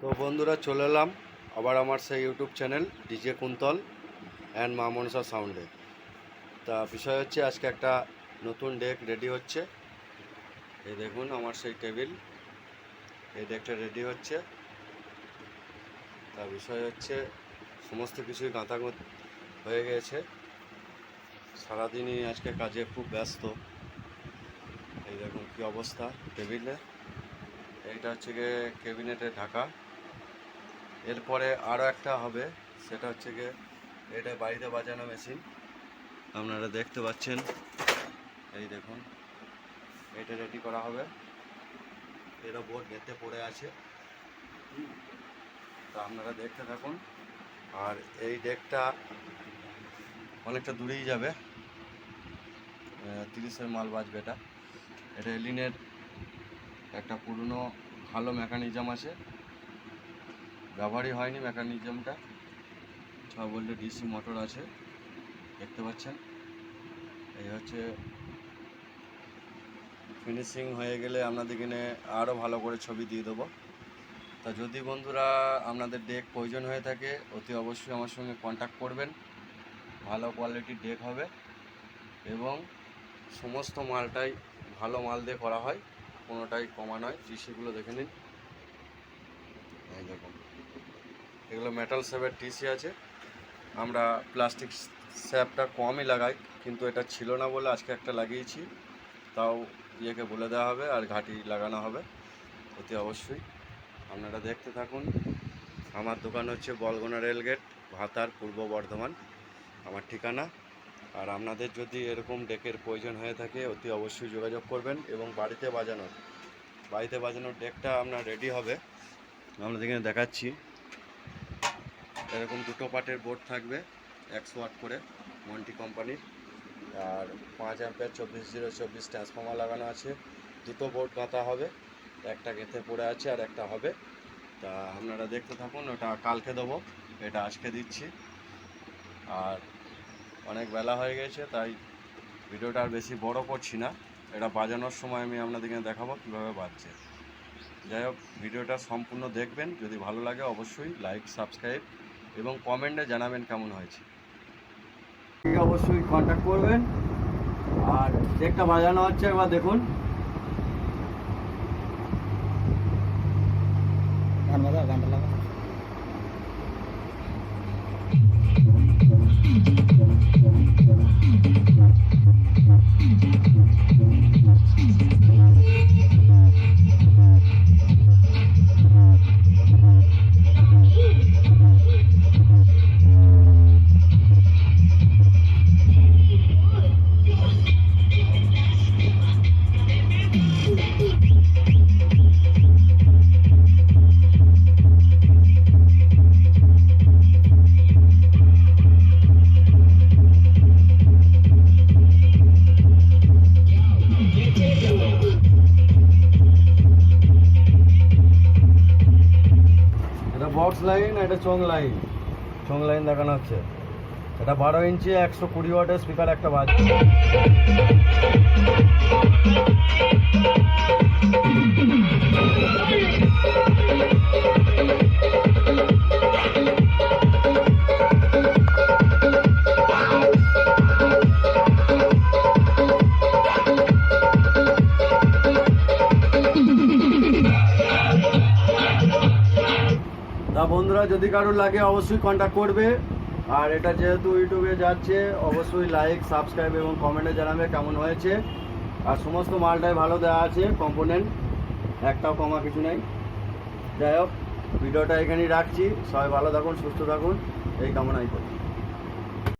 তো বন্ধুরা চলে এলাম আবার আমার সেই YouTube channel DJ Kuntal and Maa Manasa সাউন্ডে তা বিষয় হচ্ছে আজকে একটা নতুন ডেক রেডি হচ্ছে। এই দেখুন আমার সেই টেবিল এই ডেকটা রেডি হচ্ছে। তা বিষয় হচ্ছে সমস্ত কিছুই গাঁথাগত হয়ে গেছে। সারাদিনই আজকে কাজে খুব ব্যস্ত। এই দেখুন কী অবস্থা টেবিলে এইটা হচ্ছে গিয়ে ক্যাবিনেটে ঢাকা। এরপরে আরও একটা হবে, সেটা হচ্ছে গিয়ে এটা বাড়িতে বাজানো মেশিন। আপনারা দেখতে পাচ্ছেন, এই দেখুন, এটা রেডি করা হবে। এরও বোর্ড গেতে পড়ে আছে। তা আপনারা দেখতে থাকুন, আর এই ডেকটা অনেকটা দূরেই যাবে। তিরিশের মাল বাজবে এটা। এটা এলিনের একটা পুরনো, ভালো মেকানিজম আছে। ব্যবহারই হয়নি মেকানিজমটা। ছ বললে, ডিসি মোটর আছে, দেখতে পাচ্ছেন। এই হচ্ছে ফিনিশিং হয়ে গেলে আপনাদের এখানে আরও ভালো করে ছবি দিয়ে দেবো। তা যদি বন্ধুরা আপনাদের ডেক প্রয়োজন হয়ে থাকে, অতি অবশ্যই আমার সঙ্গে কন্ট্যাক্ট করবেন। ভালো কোয়ালিটির ডেক হবে এবং সমস্ত মালটাই ভালো মাল দিয়ে করা হয়, কোনোটাই কমা নয়। টিসিগুলো দেখে নিন এই দেখুন এগুলো মেটাল স্যাপের টিসি আছে। আমরা প্লাস্টিক স্যাপটা কমই লাগাই, কিন্তু এটা ছিল না বলে আজকে একটা লাগিয়েছি। তাও ইয়েকে বলে দেওয়া হবে আর ঘাটি লাগানো হবে। অতি অবশ্যই আপনারা দেখতে থাকুন। আমার দোকান হচ্ছে বলগোনা রেলগেট ভাতার পূর্ব বর্ধমান। আমার ঠিকানা। আর আপনাদের যদি এরকম ডেকের প্রয়োজন হয়ে থাকে, অতি অবশ্যই যোগাযোগ করবেন এবং বাড়িতে বাজানোর বাড়িতে বাজানোর ডেকটা আপনার রেডি হবে। আপনাদের এখানে দেখাচ্ছি এরকম দুটো পার্টের বোর্ড থাকবে একশো ওয়াট করে মন্টি কোম্পানির আর পাঁচ অ্যাম্পের চব্বিশ জিরো চব্বিশ ট্রান্সফর্মার লাগানো আছে। দুটো বোর্ড গাঁথা হবে, একটা গেঁথে পড়ে আছে আর একটা হবে। তা আপনারা দেখতে থাকুন, ওটা কালকে দেবো, এটা আজকে দিচ্ছি। আর অনেক বেলা হয়ে গেছে, তাই ভিডিওটা আর বেশি বড় করছি না। এটা বাজানোর সময় আমি আপনাদেরকে দেখাবো কীভাবে বাজছে। যাই হোক, ভিডিওটা সম্পূর্ণ দেখবেন, যদি ভালো লাগে অবশ্যই লাইক সাবস্ক্রাইব এবং কমেন্টে জানাবেন কেমন হয়েছে। অবশ্যই কন্ট্যাক্ট করবেন। আর একটা বাজানো হচ্ছে একবার দেখুন। গান বাজা গানটা লাগা লাইন এটা চং লাইন চং লাইন দেখানো হচ্ছে। এটা বারো ইঞ্চি, একশো কুড়ি ওয়াটের স্পিকার একটা বাজছে। তা বন্ধুরা, যদি কারোর লাগে অবশ্যই কন্ট্যাক্ট করবে। আর এটা যেহেতু ইউটিউবে যাচ্ছে, অবশ্যই লাইক সাবস্ক্রাইব এবং কমেন্টে জানাবে কেমন হয়েছে। আর সমস্ত মালটাই ভালো দেওয়া আছে কম্পোনেন্ট একটাও কমা কিছু নেই। যাই হোক, ভিডিওটা এখানেই রাখছি। সবাই ভালো থাকুন, সুস্থ থাকুন, এই কামনাই করি।